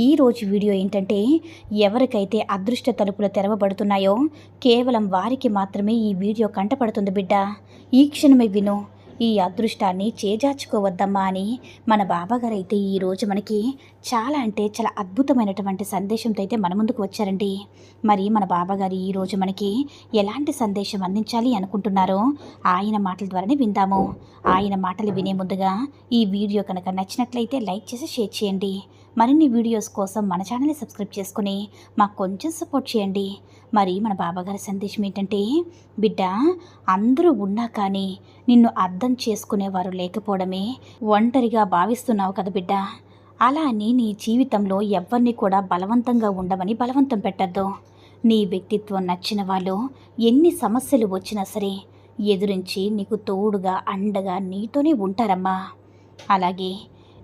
ఈ రోజు వీడియో ఏంటంటే ఎవరికైతే అదృష్ట తలుపులు తెరవబడుతున్నాయో కేవలం వారికి మాత్రమే ఈ వీడియో కంటపడుతుంది బిడ్డ. ఈ క్షణమే విను ఈ అదృష్టాన్ని చేజార్చుకోవద్దమ్మా అని మన బాబాగారు అయితే ఈరోజు మనకి చాలా అంటే చాలా అద్భుతమైనటువంటి సందేశంతో అయితే మన ముందుకు వచ్చారండి. మరి మన బాబాగారు ఈరోజు మనకి ఎలాంటి సందేశం అందించాలి అనుకుంటున్నారో ఆయన మాటల ద్వారానే విందాము. ఆయన మాటలు వినే ముందుగా ఈ వీడియో కనుక నచ్చినట్లయితే లైక్ చేసి షేర్ చేయండి. మరిన్ని వీడియోస్ కోసం మన ఛానల్ని సబ్స్క్రైబ్ చేసుకుని మాకు కొంచెం సపోర్ట్ చేయండి. మరి మన బాబాగారి సందేశం ఏంటంటే బిడ్డ అందరూ ఉన్నా కానీ నిన్ను అర్థం చేసుకునేవారు లేకపోవడమే ఒంటరిగా భావిస్తున్నావు కదా బిడ్డ. అలా అని నీ జీవితంలో ఎవరిని కూడా బలవంతంగా ఉండమని బలవంతం పెట్టద్దు. నీ వ్యక్తిత్వం నచ్చిన వాళ్ళు ఎన్ని సమస్యలు వచ్చినా సరే ఎదురించి నీకు తోడుగా అండగా నీతోనే ఉంటారమ్మా. అలాగే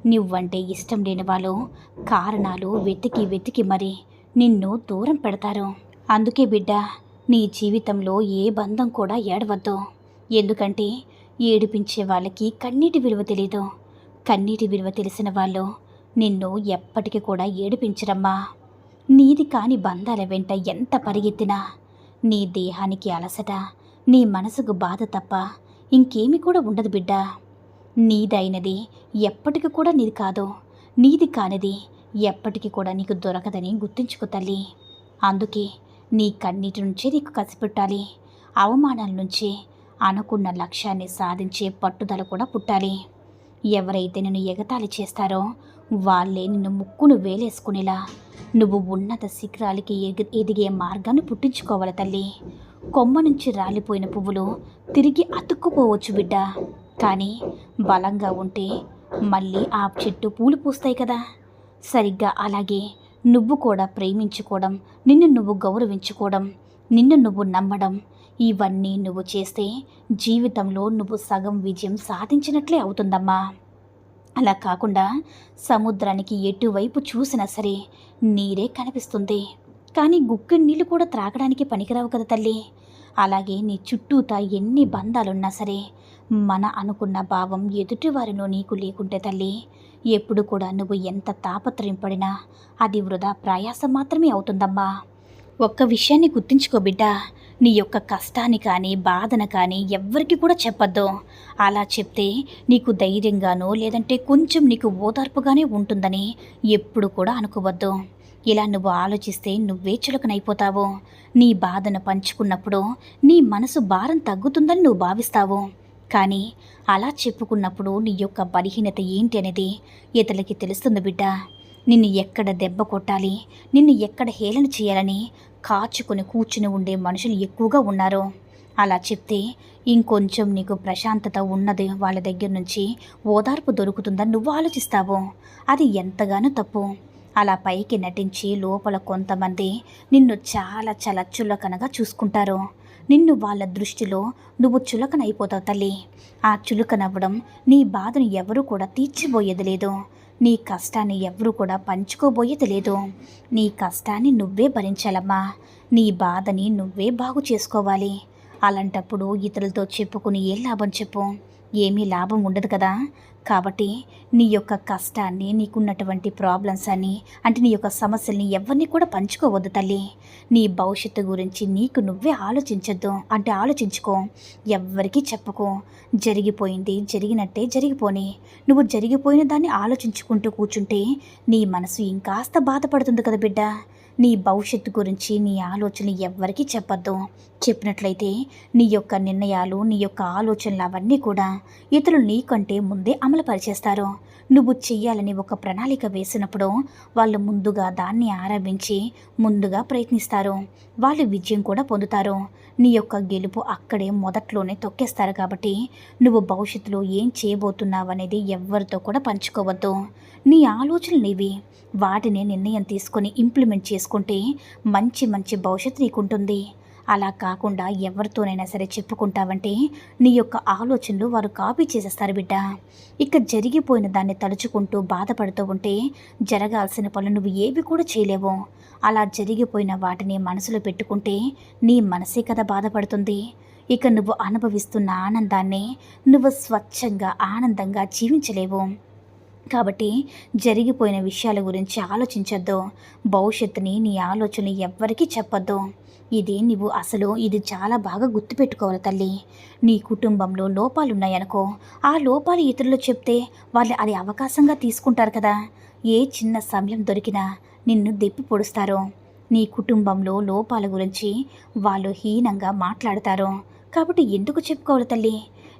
నువ్వంటే ఇష్టం లేని వాళ్ళు కారణాలు వెతికి వెతికి మరి నిన్ను దూరం పెడతారు. అందుకే బిడ్డ నీ జీవితంలో ఏ బంధం కూడా ఏడవద్దు. ఎందుకంటే ఏడిపించే వాళ్ళకి కన్నీటి విలువ తెలీదు. కన్నీటి విలువ తెలిసిన వాళ్ళు నిన్ను ఎప్పటికీ కూడా ఏడిపించరమ్మా. నీది కాని బంధాల వెంట ఎంత పరిగెత్తినా నీ దేహానికి అలసట నీ మనసుకు బాధ తప్ప ఇంకేమి కూడా ఉండదు బిడ్డ. నీదైనది ఎప్పటికి కూడా నీది కాదు. నీది కానిది ఎప్పటికీ కూడా నీకు దొరకదని గుర్తుంచుకో తల్లి. అందుకే నీ కన్నీటి నుంచే నీకు కసిపెట్టాలి అవమానాల నుంచి అనుకున్న లక్ష్యాన్ని సాధించే పట్టుదల కూడా పుట్టాలి. ఎవరైతే నిన్ను ఎగతాళి చేస్తారో వాళ్ళే నిన్ను ముక్కును వేలేసుకునేలా నువ్వు ఉన్నత శిఖరాలకి ఎగి ఎదిగే మార్గాన్ని పుట్టించుకోవాలి తల్లి. కొమ్మ నుంచి రాలిపోయిన పువ్వులు తిరిగి అతుక్కుపోవచ్చు బిడ్డ. కానీ బలంగా ఉంటే మళ్ళీ ఆ చెట్టు పూలు పూస్తాయి కదా. సరిగ్గా అలాగే నువ్వు కూడా ప్రేమించుకోవడం నిన్ను నువ్వు గౌరవించుకోవడం నిన్ను నువ్వు నమ్మడం ఇవన్నీ నువ్వు చేస్తే జీవితంలో నువ్వు సగం విజయం సాధించినట్లే అవుతుందమ్మా. అలా కాకుండా సముద్రానికి ఎటువైపు చూసినా సరే నీరే కనిపిస్తుంది. కానీ గుక్కెడు నీళ్ళు కూడా త్రాగడానికి పనికిరావు కదా తల్లి. అలాగే నీ చుట్టూతా ఎన్ని బంధాలున్నా సరే మన అనుకున్న భావం ఎదుటివారిలో నీకు లేకుంటే తల్లి. ఎప్పుడు కూడా నువ్వు ఎంత తాపత్రయంపడినా అది వృధా ప్రయాసం మాత్రమే అవుతుందమ్మా. ఒక్క విషయాన్ని గుర్తుంచుకో బిడ్డ. నీ యొక్క కష్టాన్ని కానీ బాధను కానీ ఎవ్వరికి కూడా చెప్పొద్దు. అలా చెప్తే నీకు ధైర్యంగానో లేదంటే కొంచెం నీకు ఓదార్పుగానే ఉంటుందని ఎప్పుడు కూడా అనుకోవద్దు. ఇలా నువ్వు ఆలోచిస్తే నువ్వే చులకనైపోతావు. నీ బాధను పంచుకున్నప్పుడు నీ మనసు భారం తగ్గుతుందని నువ్వు భావిస్తావు. కానీ అలా చెప్పుకున్నప్పుడు నీ యొక్క బలహీనత ఏంటి అనేది ఇతరులకి తెలుస్తుంది బిడ్డ. నిన్ను ఎక్కడ దెబ్బ కొట్టాలి నిన్ను ఎక్కడ హేళన చేయాలని కాచుకొని కూర్చుని ఉండే మనుషులు ఎక్కువగా ఉన్నారు. అలా చెప్తే ఇంకొంచెం నీకు ప్రశాంతత ఉన్నది వాళ్ళ దగ్గర నుంచి ఓదార్పు దొరుకుతుందని నువ్వు ఆలోచిస్తావు. అది ఎంతగానో తప్పు. అలా పైకి నటించి లోపల కొంతమంది నిన్ను చాలా చాలా చూసుకుంటారు. నిన్ను వాళ్ళ దృష్టిలో నువ్వు చులకనైపోతావు తల్లి. ఆ చులకనవ్వడం నీ బాధను ఎవరూ కూడా తీర్చిపోయేది లేదు. నీ కష్టాన్ని ఎవరూ కూడా పంచుకోబోయేది లేదు. నీ కష్టాన్ని నువ్వే భరించాలమ్మా. నీ బాధని నువ్వే బాగు చేసుకోవాలి. అలాంటప్పుడు ఇతరులతో చెప్పుకుని ఏ లాభం చెప్పు? ఏమీ లాభం ఉండదు కదా? కాబట్టి నీ యొక్క కష్టాన్ని నీకున్నటువంటి ప్రాబ్లమ్స్ అని అంటే నీ యొక్క సమస్యల్ని ఎవరిని కూడా పంచుకోవద్దు తల్లి. నీ భవిష్యత్తు గురించి నీకు నువ్వే ఆలోచించద్దు. అంటే ఆలోచించుకో. ఎవ్వరికీ చెప్పుకో. జరిగిపోయింది జరిగినట్టే జరిగిపోని. నువ్వు జరిగిపోయిన దాన్ని ఆలోచించుకుంటూ కూర్చుంటే నీ మనసు ఇంకాస్త బాధపడుతుంది కదా బిడ్డ. నీ భవిష్యత్తు గురించి నీ ఆలోచనలు ఎవ్వరికీ చెప్పద్దు. చెప్పినట్లయితే నీ యొక్క నిర్ణయాలు నీ యొక్క ఆలోచనలు అవన్నీ కూడా ఇతరులు నీకంటే ముందే అమలు పరిచేస్తారు నువ్వు చెయ్యాలని ఒక ప్రణాళిక వేసినప్పుడు వాళ్ళు ముందుగా దాన్ని ఆరంభించి ముందుగా ప్రయత్నిస్తారు. వాళ్ళు విజయం కూడా పొందుతారు. నీ యొక్క గెలుపు అక్కడే మొదట్లోనే తొక్కేస్తారు కాబట్టి నువ్వు భవిష్యత్తులో ఏం చేయబోతున్నావు అనేది ఎవరితో కూడా పంచుకోవద్దు. నీ ఆలోచనలు ఇవి. వాటిని నిర్ణయం తీసుకొని ఇంప్లిమెంట్ చేసుకుంటే మంచి మంచి భవిష్యత్తు నీకుంటుంది. అలా కాకుండా ఎవరితోనైనా సరే చెప్పుకుంటావంటే నీ యొక్క ఆలోచనలు వారు కాపీ చేసేస్తారు బిడ్డ. ఇక జరిగిపోయిన దాన్ని తలుచుకుంటూ బాధపడుతూ ఉంటే జరగాల్సిన పనులు నువ్వు ఏవి కూడా చేయలేవు. అలా జరిగిపోయిన వాటిని మనసులో పెట్టుకుంటే నీ మనసే కదా బాధపడుతుంది. ఇక నువ్వు అనుభవిస్తున్న ఆనందాన్ని నువ్వు స్వచ్ఛంగా ఆనందంగా జీవించలేవు. కాబట్టి జరిగిపోయిన విషయాల గురించి ఆలోచించొద్దు. భవిష్యత్తుని నీ ఆలోచనలు ఎవ్వరికీ చెప్పొద్దు. ఇది నువ్వు అసలు ఇది చాలా బాగా గుర్తుపెట్టుకోవాలి తల్లి. నీ కుటుంబంలో లోపాలున్నాయనుకో. ఆ లోపాలు ఇతరులు చెప్తే వాళ్ళు అది అవకాశంగా తీసుకుంటారు కదా. ఏ చిన్న సమయం దొరికినా నిన్ను దెప్పి పొడుస్తారు. నీ కుటుంబంలో లోపాల గురించి వాళ్ళు హీనంగా మాట్లాడతారు. కాబట్టి ఎందుకు చెప్పుకోవాలి తల్లి?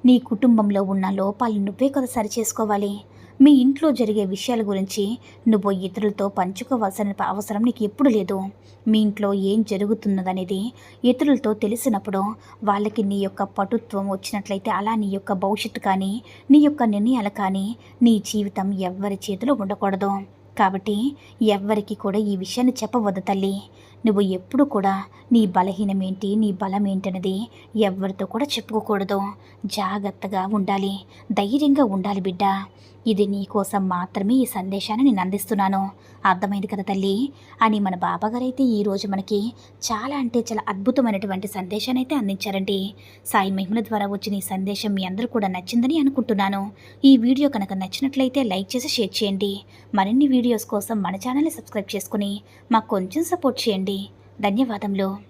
నీ కుటుంబంలో ఉన్న లోపాలు నువ్వే కదా సరి చేసుకోవాలి మీ ఇంట్లో జరిగే విషయాల గురించి నువ్వు ఇతరులతో పంచుకోవాల్సిన అవసరం నీకు ఎప్పుడు లేదు. మీ ఇంట్లో ఏం జరుగుతున్నదనేది ఇతరులతో తెలిసినప్పుడు వాళ్ళకి నీ యొక్క పటుత్వం వచ్చినట్లయితే అలా నీ యొక్క భవిష్యత్తు కానీ నీ యొక్క నిర్ణయాలు కానీ నీ జీవితం ఎవ్వరి చేతిలో ఉండకూడదు. కాబట్టి ఎవ్వరికి కూడా ఈ విషయాన్ని చెప్పవద్దు తల్లి. నువ్వు ఎప్పుడు కూడా నీ బలహీనం ఏంటి నీ బలం ఏంటన్నది ఎవరితో కూడా చెప్పుకోకూడదు. జాగ్రత్తగా ఉండాలి ధైర్యంగా ఉండాలి బిడ్డ. ఇది నీకోసం మాత్రమే ఈ సందేశాన్ని నేను అందిస్తున్నాను. అర్థమైంది కదా తల్లి? అని మన బాబాగారైతే ఈరోజు మనకి చాలా అంటే చాలా అద్భుతమైనటువంటి సందేశాన్ని అయితే అందించారండి. సాయి మహిమల ద్వారా వచ్చిన ఈ సందేశం మీ అందరూ కూడా నచ్చిందని అనుకుంటున్నాను. ఈ వీడియో కనుక నచ్చినట్లయితే లైక్ చేసి షేర్ చేయండి. మరిన్ని వీడియోస్ కోసం మన ఛానల్ని సబ్స్క్రైబ్ చేసుకుని మాకు కొంచెం సపోర్ట్ చేయండి. చేయండి ధన్యవాదములు.